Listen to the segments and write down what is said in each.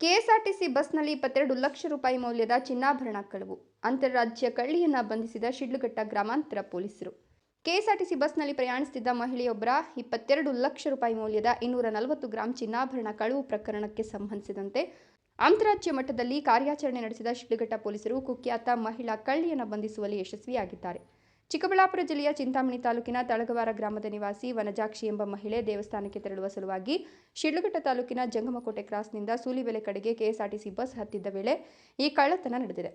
KSRTC ಬಸ್ನಲ್ಲಿ ಇಪ್ಪತ್ತೆರಡು ಲಕ್ಷ ರೂಪಾಯಿ ಮೌಲ್ಯದ ಚಿನ್ನಾಭರಣ ಕಳವು. ಅಂತಾರಾಜ್ಯ ಕಳ್ಳಿಯನ್ನ ಬಂಧಿಸಿದ ಶಿಡ್ಲಘಟ್ಟ ಗ್ರಾಮಾಂತರ ಪೊಲೀಸರು. ಕೆಎಸ್ಆರ್ಟಿಸಿ ಬಸ್ನಲ್ಲಿ ಪ್ರಯಾಣಿಸುತ್ತಿದ್ದ ಮಹಿಳೆಯೊಬ್ಬರ ಇಪ್ಪತ್ತೆರಡು ಲಕ್ಷ ರೂಪಾಯಿ ಮೌಲ್ಯದ ಇನ್ನೂರ ನಲವತ್ತು ಗ್ರಾಂ ಚಿನ್ನಾಭರಣ ಕಳವು ಪ್ರಕರಣಕ್ಕೆ ಸಂಬಂಧಿಸಿದಂತೆ ಅಂತಾರಾಜ್ಯ ಮಟ್ಟದಲ್ಲಿ ಕಾರ್ಯಾಚರಣೆ ನಡೆಸಿದ ಶಿಡ್ಲಘಟ್ಟ ಪೊಲೀಸರು ಕುಖ್ಯಾತ ಮಹಿಳಾ ಕಳ್ಳಿಯನ್ನು ಬಂಧಿಸುವಲ್ಲಿ ಯಶಸ್ವಿಯಾಗಿದ್ದಾರೆ. ಚಿಕ್ಕಬಳ್ಳಾಪುರ ಜಿಲ್ಲೆಯ ಚಿಂತಾಮಣಿ ತಾಲೂಕಿನ ತಳಗವಾರ ಗ್ರಾಮದ ನಿವಾಸಿ ವನಜಾಕ್ಷಿ ಎಂಬ ಮಹಿಳೆ ದೇವಸ್ಥಾನಕ್ಕೆ ತೆರಳುವ ಸಲುವಾಗಿ ಶಿಡ್ಲಘಟ್ಟ ತಾಲೂಕಿನ ಜಂಗಮಕೋಟೆ ಕ್ರಾಸ್ನಿಂದ ಸೂಲಿಬೆಲೆ ಕಡೆಗೆ ಕೆಎಸ್ಆರ್ಟಿಸಿ ಬಸ್ ಹತ್ತಿದ್ದ ವೇಳೆ ಈ ಕಳ್ಳತನ ನಡೆದಿದೆ.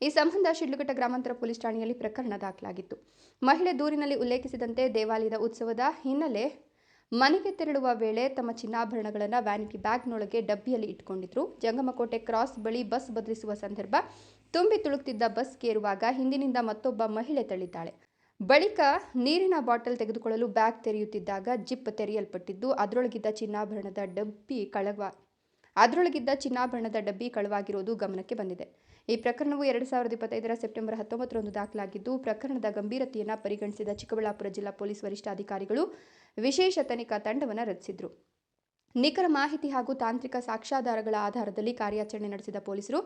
ಈ ಸಂಬಂಧ ಶಿಡ್ಲಘಟ್ಟ ಗ್ರಾಮಾಂತರ ಪೊಲೀಸ್ ಠಾಣೆಯಲ್ಲಿ ಪ್ರಕರಣ ದಾಖಲಾಗಿತ್ತು. ಮಹಿಳೆ ದೂರಿನಲ್ಲಿ ಉಲ್ಲೇಖಿಸಿದಂತೆ ದೇವಾಲಯದ ಉತ್ಸವದ ಹಿನ್ನೆಲೆ ಮನೆಗೆ ತೆರಳುವ ವೇಳೆ ತಮ್ಮ ಚಿನ್ನಾಭರಣಗಳನ್ನು ವ್ಯಾನಿಟಿ ಬ್ಯಾಗ್ನೊಳಗೆ ಡಬ್ಬಿಯಲ್ಲಿ ಇಟ್ಕೊಂಡಿದ್ರು. ಜಂಗಮಕೋಟೆ ಕ್ರಾಸ್ ಬಳಿ ಬಸ್ ಬದಲಿಸುವ ಸಂದರ್ಭ ತುಂಬಿ ತುಳುಕ್ತಿದ್ದ ಬಸ್ ಕೇರುವಾಗ ಹಿಂದಿನಿಂದ ಮತ್ತೊಬ್ಬ ಮಹಿಳೆ ತಳ್ಳಿದ್ದಾಳೆ ಬಳಿಕ ನೀರಿನ ಬಾಟಲ್ ತೆಗೆದುಕೊಳ್ಳಲು ಬ್ಯಾಗ್ ತೆರೆಯುತ್ತಿದ್ದಾಗ ಜಿಪ್ ತೆರೆಯಲ್ಪಟ್ಟಿದ್ದು, ಅದರೊಳಗಿದ್ದ ಚಿನ್ನಾಭರಣದ ಡಬ್ಬಿ ಕಳವ, ಅದರೊಳಗಿದ್ದ ಚಿನ್ನಾಭರಣದ ಡಬ್ಬಿ ಕಳವಾಗಿರುವುದು ಗಮನಕ್ಕೆ ಬಂದಿದೆ. ಈ ಪ್ರಕರಣವು ಎರಡು ಸಾವಿರದ ಇಪ್ಪತ್ತೈದರ ಸೆಪ್ಟೆಂಬರ್ ಹತ್ತೊಂಬತ್ತರಂದು ದಾಖಲಾಗಿದ್ದು, ಪ್ರಕರಣದ ಗಂಭೀರತೆಯನ್ನು ಪರಿಗಣಿಸಿದ ಚಿಕ್ಕಬಳ್ಳಾಪುರ ಜಿಲ್ಲಾ ಪೊಲೀಸ್ ವರಿಷ್ಠಾಧಿಕಾರಿಗಳು ವಿಶೇಷ ತನಿಖಾ ತಂಡವನ್ನು ರಚಿಸಿದ್ರು. ನಿಖರ ಮಾಹಿತಿ ಹಾಗೂ ತಾಂತ್ರಿಕ ಸಾಕ್ಷ್ಯಾಧಾರಗಳ ಆಧಾರದಲ್ಲಿ ಕಾರ್ಯಾಚರಣೆ ನಡೆಸಿದ ಪೊಲೀಸರು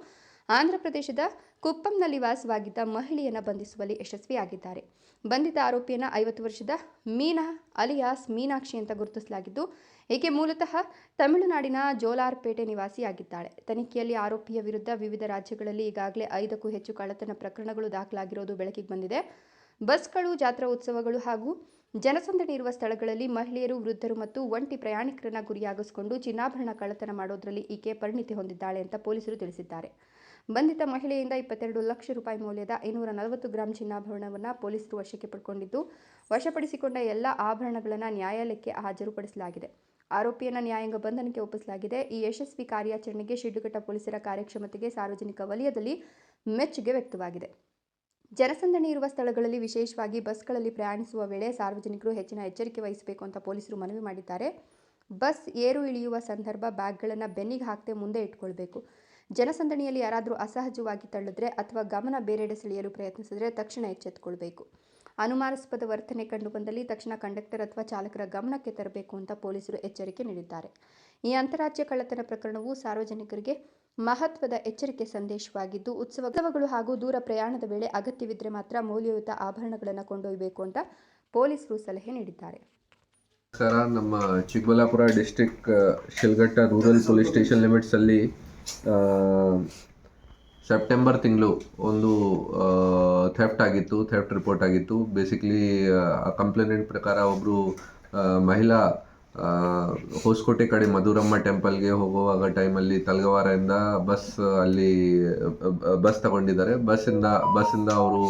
ಆಂಧ್ರಪ್ರದೇಶದ ಕುಪ್ಪಂನಲ್ಲಿ ವಾಸವಾಗಿದ್ದ ಮಹಿಳೆಯನ್ನು ಬಂಧಿಸುವಲ್ಲಿ ಯಶಸ್ವಿಯಾಗಿದ್ದಾರೆ. ಬಂಧಿತ ಆರೋಪಿಯನ್ನು ಐವತ್ತು ವರ್ಷದ ಮೀನಾ ಅಲಿಯಾಸ್ ಮೀನಾಕ್ಷಿ ಅಂತ ಗುರುತಿಸಲಾಗಿದ್ದು, ಈಕೆ ಮೂಲತಃ ತಮಿಳುನಾಡಿನ ಜೋಲಾರ್ಪೇಟೆ ನಿವಾಸಿಯಾಗಿದ್ದಾಳೆ. ತನಿಖೆಯಲ್ಲಿ ಆರೋಪಿಯ ವಿರುದ್ಧ ವಿವಿಧ ರಾಜ್ಯಗಳಲ್ಲಿ ಈಗಾಗಲೇ ಐದಕ್ಕೂ ಹೆಚ್ಚು ಕಳ್ಳತನ ಪ್ರಕರಣಗಳು ದಾಖಲಾಗಿರೋದು ಬೆಳಕಿಗೆ ಬಂದಿದೆ. ಬಸ್ಗಳು, ಜಾತ್ರಾ ಉತ್ಸವಗಳು ಹಾಗೂ ಜನಸಂದಣಿ ಇರುವ ಸ್ಥಳಗಳಲ್ಲಿ ಮಹಿಳೆಯರು, ವೃದ್ಧರು ಮತ್ತು ಒಂಟಿ ಪ್ರಯಾಣಿಕರನ್ನ ಗುರಿಯಾಗಿಸಿಕೊಂಡು ಚಿನ್ನಾಭರಣ ಕಳ್ಳತನ ಮಾಡೋದರಲ್ಲಿ ಈಕೆ ಪರಿಣಿತಿ ಹೊಂದಿದ್ದಾಳೆ ಅಂತ ಪೊಲೀಸರು ತಿಳಿಸಿದ್ದಾರೆ. ಬಂಧಿತ ಮಹಿಳೆಯಿಂದ ಇಪ್ಪತ್ತೆರಡು ಲಕ್ಷ ರೂಪಾಯಿ ಮೌಲ್ಯದ ಐನೂರ ನಲವತ್ತು ಗ್ರಾಂ ಚಿನ್ನಾಭರಣವನ್ನು ಪೊಲೀಸರು ವಶಕ್ಕೆ ಪಡ್ಕೊಂಡಿದ್ದು, ವಶಪಡಿಸಿಕೊಂಡ ಎಲ್ಲ ಆಭರಣಗಳನ್ನು ನ್ಯಾಯಾಲಯಕ್ಕೆ ಹಾಜರುಪಡಿಸಲಾಗಿದೆ. ಆರೋಪಿಯನ್ನು ನ್ಯಾಯಾಂಗ ಬಂಧನಕ್ಕೆ ಒಪ್ಪಿಸಲಾಗಿದೆ. ಈ ಯಶಸ್ವಿ ಕಾರ್ಯಾಚರಣೆಗೆ ಶಿಡ್ಲಘಟ್ಟ ಪೊಲೀಸರ ಕಾರ್ಯಕ್ಷಮತೆಗೆ ಸಾರ್ವಜನಿಕ ವಲಯದಲ್ಲಿ ಮೆಚ್ಚುಗೆ ವ್ಯಕ್ತವಾಗಿದೆ. ಜನಸಂದಣಿ ಇರುವ ಸ್ಥಳಗಳಲ್ಲಿ ವಿಶೇಷವಾಗಿ ಬಸ್ಗಳಲ್ಲಿ ಪ್ರಯಾಣಿಸುವ ವೇಳೆ ಸಾರ್ವಜನಿಕರು ಹೆಚ್ಚಿನ ಎಚ್ಚರಿಕೆ ವಹಿಸಬೇಕು ಅಂತ ಪೊಲೀಸರು ಮನವಿ ಮಾಡಿದ್ದಾರೆ. ಬಸ್ ಏರು ಇಳಿಯುವ ಸಂದರ್ಭ ಬ್ಯಾಗ್ಗಳನ್ನು ಬೆನ್ನಿಗೆ ಹಾಕದೆ ಮುಂದೆ ಇಟ್ಕೊಳ್ಬೇಕು. ಜನಸಂದಣಿಯಲ್ಲಿ ಯಾರಾದರೂ ಅಸಹಜವಾಗಿ ತಳ್ಳಿದ್ರೆ ಅಥವಾ ಗಮನ ಬೇರೆಡೆ ಸೆಳೆಯಲು ಪ್ರಯತ್ನಿಸಿದರೆ ತಕ್ಷಣ ಎಚ್ಚೆತ್ತುಕೊಳ್ಬೇಕು. ಅನುಮಾನಾಸ್ಪದ ವರ್ತನೆ ಕಂಡು ಬಂದಲ್ಲಿ ತಕ್ಷಣ ಕಂಡಕ್ಟರ್ ಅಥವಾ ಚಾಲಕರ ಗಮನಕ್ಕೆ ತರಬೇಕು ಅಂತ ಪೊಲೀಸರು ಎಚ್ಚರಿಕೆ ನೀಡಿದ್ದಾರೆ. ಈ ಅಂತಾರಾಜ್ಯ ಕಳ್ಳತನ ಪ್ರಕರಣವು ಸಾರ್ವಜನಿಕರಿಗೆ ಮಹತ್ವದ ಎಚ್ಚರಿಕೆ ಸಂದೇಶವಾಗಿದ್ದು ಉತ್ಸವಗಳು ಹಾಗೂ ದೂರ ಪ್ರಯಾಣದ ವೇಳೆ ಅಗತ್ಯವಿದ್ದರೆ ಮಾತ್ರ ಮೌಲ್ಯಯುತ ಆಭರಣಗಳನ್ನು ಕೊಂಡೊಯ್ಯಬೇಕು ಅಂತ ಪೊಲೀಸರು ಸಲಹೆ ನೀಡಿದ್ದಾರೆ. ಸರ, ನಮ್ಮ Chikkaballapur district Shidlaghatta rural police station ಲಿಮಿಟ್ಸಲ್ಲಿ September ತಿಂಗಳು ಒಂದು ಥೆಫ್ಟ್ ಆಗಿತ್ತು ಥೆಫ್ಟ್ ರಿಪೋರ್ಟ್ ಆಗಿತ್ತು. ಬೇಸಿಕ್ಲಿ ಆ ಕಂಪ್ಲೇಂಟ್ ಪ್ರಕಾರ ಒಬ್ಬರು ಮಹಿಳಾ ಹೊಸಕೋಟೆ ಕಡೆ ಮಧುರಮ್ಮ ಟೆಂಪಲ್ಗೆ ಹೋಗುವಾಗ ಟೈಮಲ್ಲಿ ತಲಗವಾರದಿಂದ ಬಸ್ ಅಲ್ಲಿ ಬಸ್ ತಗೊಂಡಿದ್ದಾರೆ. ಬಸ್ಸಿಂದ ಬಸ್ಸಿಂದ ಅವರು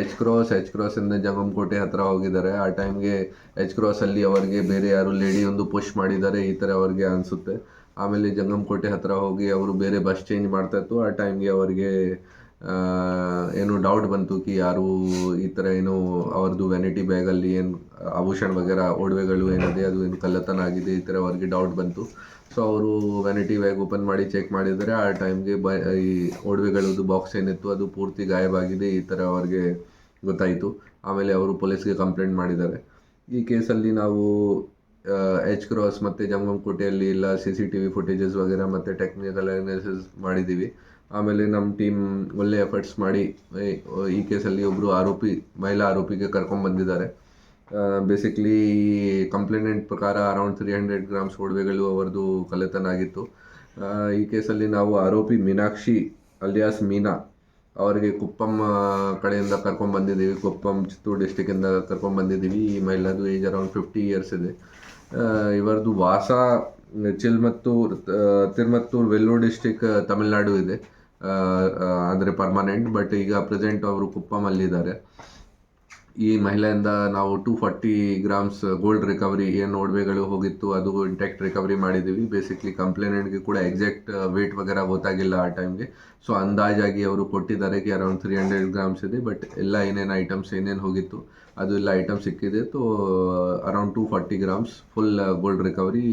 ಎಚ್ ಕ್ರಾಸ್ ಎಚ್ ಕ್ರಾಸಿಂದ ಜಂಗಮಕೋಟೆ ಹತ್ರ ಹೋಗಿದ್ದಾರೆ. ಆ ಟೈಮ್ಗೆ ಎಚ್ ಕ್ರಾಸಲ್ಲಿ ಅವರಿಗೆ ಬೇರೆ ಯಾರು ಲೇಡಿ ಒಂದು ಪುಷ್ ಮಾಡಿದ್ದಾರೆ. ಈ ಥರ ಅವ್ರಿಗೆ ಅನಿಸುತ್ತೆ. ಆಮೇಲೆ ಜಂಗಮಕೋಟೆ ಹತ್ರ ಹೋಗಿ ಅವರು ಬೇರೆ ಬಸ್ ಚೇಂಜ್ ಮಾಡ್ತಾ ಇತ್ತು. ಆ ಟೈಮ್ಗೆ ಅವರಿಗೆ ಏನು ಡೌಟ್ ಬಂತು ಕಿ ಯಾರು ಈ ಥರ ಏನು ಅವ್ರದ್ದು ವ್ಯಾನಿಟಿ ಬ್ಯಾಗಲ್ಲಿ ಏನು ಆಭೂಷಣ ವಗೇರ, ಒಡವೆಗಳು ಏನಿದೆ, ಅದು ಏನು ಕಳ್ಳತನ ಆಗಿದೆ, ಈ ಥರ ಅವ್ರಿಗೆ ಡೌಟ್ ಬಂತು. ಸೊ ಅವರು ವ್ಯಾನಿಟಿ ಬ್ಯಾಗ್ ಓಪನ್ ಮಾಡಿ ಚೆಕ್ ಮಾಡಿದರೆ ಆ ಟೈಮ್ಗೆ ಬ, ಈ ಒಡವೆಗಳದ್ದು ಬಾಕ್ಸ್ ಏನಿತ್ತು, ಅದು ಪೂರ್ತಿ ಗಾಯಬಾಗಿದೆ ಈ ಥರ ಅವ್ರಿಗೆ ಗೊತ್ತಾಯಿತು. ಆಮೇಲೆ ಅವರು ಪೊಲೀಸ್ಗೆ ಕಂಪ್ಲೇಂಟ್ ಮಾಡಿದ್ದಾರೆ. ಈ ಕೇಸಲ್ಲಿ ನಾವು ಎಚ್ ಕ್ರಾಸ್ ಮತ್ತು ಜಂಗಮಕೋಟೆಯಲ್ಲಿ ಎಲ್ಲ C C T V footages ವಗೇರ ಮತ್ತು ಟೆಕ್ನಿಕಲ್ ಅನಾಲಿಸಿಸ್ ಮಾಡಿದ್ದೀವಿ. ಆಮೇಲೆ ನಮ್ಮ ಟೀಮ್ ಒಳ್ಳೆ ಎಫರ್ಟ್ಸ್ ಮಾಡಿ ಈ- ಕೇಸಲ್ಲಿ ಒಬ್ಬರು ಆರೋಪಿ, ಮಹಿಳಾ ಆರೋಪಿಗೆ ಕರ್ಕೊಂಡ್ಬಂದಿದ್ದಾರೆ ಬೇಸಿಕ್ಲಿ ಕಂಪ್ಲೇಂಟ್ ಪ್ರಕಾರ ಅರೌಂಡ್ ತ್ರೀ ಹಂಡ್ರೆಡ್ ಗ್ರಾಮ್ಸ್ ಒಡವೆಗಳು ಅವರದು ಕಲೆತನ ಆಗಿತ್ತು. ಈ ಕೇಸಲ್ಲಿ ನಾವು ಆರೋಪಿ ಮೀನಾಕ್ಷಿ ಅಲಿಯಾಸ್ ಮೀನಾ ಅವರಿಗೆ ಕುಪ್ಪಂ ಕಡೆಯಿಂದ ಕರ್ಕೊಂಡ್ ಬಂದಿದ್ದೀವಿ. ಕುಪ್ಪಂ ಚಿತ್ತೂರು ಡಿಸ್ಟಿಕ್ಕಿಂದ ಕರ್ಕೊಂಡ್ ಬಂದಿದ್ದೀವಿ. ಈ ಮಹಿಳಾದು ಏಜ್ ಅರೌಂಡ್ ಫಿಫ್ಟಿ ಇಯರ್ಸ್ ಇದೆ. ಇವರದು ವಾಸ, ಚಿಲ್ಮತ್ತೂರ್ ತಿರುಮತ್ತೂರ್, ವೆಲ್ಲೂರ್ ಡಿಸ್ಟಿಕ್ ತಮಿಳ್ನಾಡು ಇದೆ. ಅಂದರೆ ಪರ್ಮನೆಂಟ್ ಬಟ್ ಈಗ ಪ್ರೆಸೆಂಟ್ ಅವರು ಕುಪ್ಪಮಲ್ಲಿದ್ದಾರೆ. ಈ ಮಹಿಳೆಯಿಂದ ನಾವು two forty grams gold recovery ಏನು ಒಡವೆಗಳು ಹೋಗಿತ್ತು, ಅದು ಇಂಟ್ಯಾಕ್ಟ್ ರಿಕವರಿ ಮಾಡಿದ್ದೀವಿ. ಬೇಸಿಕ್ಲಿ ಕಂಪ್ಲೇನೆಂಟ್ಗೆ ಕೂಡ ಎಕ್ಸಾಕ್ಟ್ ವೇಟ್ ವಗೇರ ಗೊತ್ತಾಗಿಲ್ಲ ಆ ಟೈಮ್ಗೆ ಸೊ ಅಂದಾಜಾಗಿ ಅವರು ಕೊಟ್ಟಿದ್ದಾರೆ ಅರೌಂಡ್ ತ್ರೀ ಹಂಡ್ರೆಡ್ ಗ್ರಾಮ್ಸ್ ಇದೆ ಬಟ್ ಎಲ್ಲ ಏನೇನು ಐಟಮ್ಸ್ ಏನೇನು ಹೋಗಿತ್ತು ಅದು ಎಲ್ಲ ಐಟಮ್ ಸಿಕ್ಕಿದೆ. Though around two forty grams full gold recovery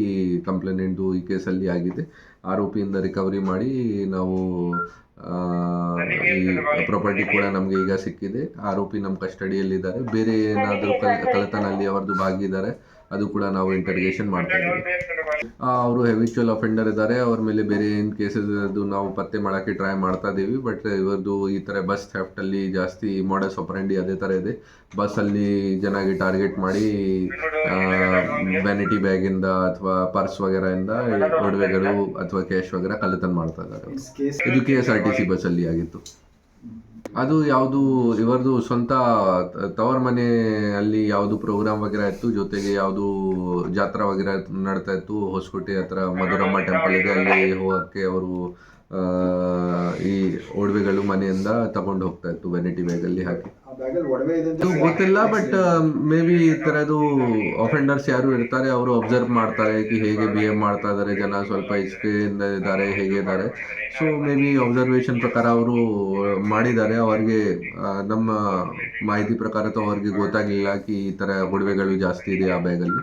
ಕಂಪ್ಲೇನೆಂಟ್ದು ಈ ಕೇಸಲ್ಲಿ ಆಗಿದೆ. ಆರೋಪಿಯಿಂದ ರಿಕವರಿ ಮಾಡಿ ನಾವು ಈ ಪ್ರಾಪರ್ಟಿ ಕೂಡ ನಮಗೆ ಈಗ ಸಿಕ್ಕಿದೆ. ಆರೋಪಿ ನಮ್ಮ ಕಸ್ಟಡಿಯಲ್ಲಿದ್ದಾರೆ ಬೇರೆ ಏನಾದರೂ ಕಲ್ ಕಳ್ಳತನಲ್ಲಿ ಅವರದ್ದು ಭಾಗಿದ್ದಾರೆ ಅದು ಕೂಡ ನಾವು ಇಂಟರ್ಗೇಷನ್ ಮಾಡ್ತಾ ಇದ್ದೀವಿ. ಅವರು ಹೆವಿಚುವಲ್ ಅಫೆಂಡರ್ ಇದ್ದಾರೆ. ಅವ್ರ ಮೇಲೆ ಬೇರೆ ಏನು ಕೇಸಸ್ ಅದು ನಾವು ಪತ್ತೆ ಮಾಡೋಕ್ಕೆ ಟ್ರೈ ಮಾಡ್ತಾ ಇದ್ದೀವಿ. ಬಟ್ ಇವರದು ಈ ಥರ ಬಸ್ ಥೆಫ್ಟ್ ಅಲ್ಲಿ ಜಾಸ್ತಿ ಮಾಡಸ್ ಆಪರೆಂಡಿ ಅದೇ ಥರ ಇದೆ. ಬಸ್ಸಲ್ಲಿ ಜನಾಗಿ ಟಾರ್ಗೆಟ್ ಮಾಡಿ ವ್ಯಾನಿಟಿ ಬ್ಯಾಗಿಂದ ಅಥವಾ ಪರ್ಸ್ ವಗೇರೆಯಿಂದ ಒಡವೆಗಳು ಅಥವಾ ಕ್ಯಾಶ್ ವಗೇರೆ ಕಳ್ಳತನ ಮಾಡ್ತಾ ಇದ್ದಾರೆ ಇದು K S R T C ಬಸ್ಸಲ್ಲಿ ಆಗಿತ್ತು. ಅದು ಯಾವುದು ಇವರದು ಸ್ವಂತ ತವರ ಮನೆ ಅಲ್ಲಿ ಯಾವುದು ಪ್ರೋಗ್ರಾಮ್ ವಗೈರಾ ಇತ್ತು? ಜೊತೆಗೆ ಯಾವುದು ಜಾತ್ರಾ ವಗೈರಾ ನಡ್ತಾ ಇತ್ತು? ಹೊಸಕೋಟೆ ಹತ್ರ ಮಧುರಮ್ಮ ಟೆಂಪಲ್ ಇದೆ. ಅಲ್ಲಿ ಹೋಗಕ್ಕೆ ಅವರು ಈ ಒಡವೆಗಳು ಮನೆಯಿಂದ ತಗೊಂಡು ಹೋಗ್ತಾ ಇತ್ತು. ವೆನಿಟಿ ಬ್ಯಾಗಲ್ಲಿ ಹಾಕಿ. ಗೊತ್ತಿಲ್ಲ ಬಟ್ ಮೇ ಬಿ ಈ ತರದ್ದು ಅಫೆಂಡರ್ಸ್ ಯಾರು ಇರ್ತಾರೆ ಅವರು ಅಬ್ಸರ್ವ್ ಮಾಡ್ತಾರೆ ಕಿ ಹೇಗೆ ಬಿಹೇವ್ ಮಾಡ್ತಾ ಇದ್ದಾರೆ ಜನ ಸ್ವಲ್ಪ ಇಚ್ಕೆಯಿಂದ ಇದ್ದಾರೆ ಹೇಗೆ ಇದ್ದಾರೆ. ಸೊ ಮೇ ಬಿ ಅಬ್ಸರ್ವೇಷನ್ ಪ್ರಕಾರ ಅವರು ಮಾಡಿದ್ದಾರೆ. ಅವರಿಗೆ ನಮ್ಮ ಮಾಹಿತಿ ಪ್ರಕಾರ ಅವ್ರಿಗೆ ಗೊತ್ತಾಗಲಿಲ್ಲ ಕಿ ಈ ತರ ಒಡವೆಗಳು ಜಾಸ್ತಿ ಇದೆ ಆ ಬ್ಯಾಗಲ್ಲಿ.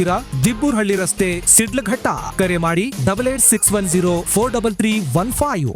ಹತ್ತಿರ ದಿಬ್ಬೂರ್ಹಳ್ಳಿ ರಸ್ತೆ ಸಿಡ್ಲಘಟ್ಟ. ಕರೆ ಮಾಡಿ double eight six one zero four double three one five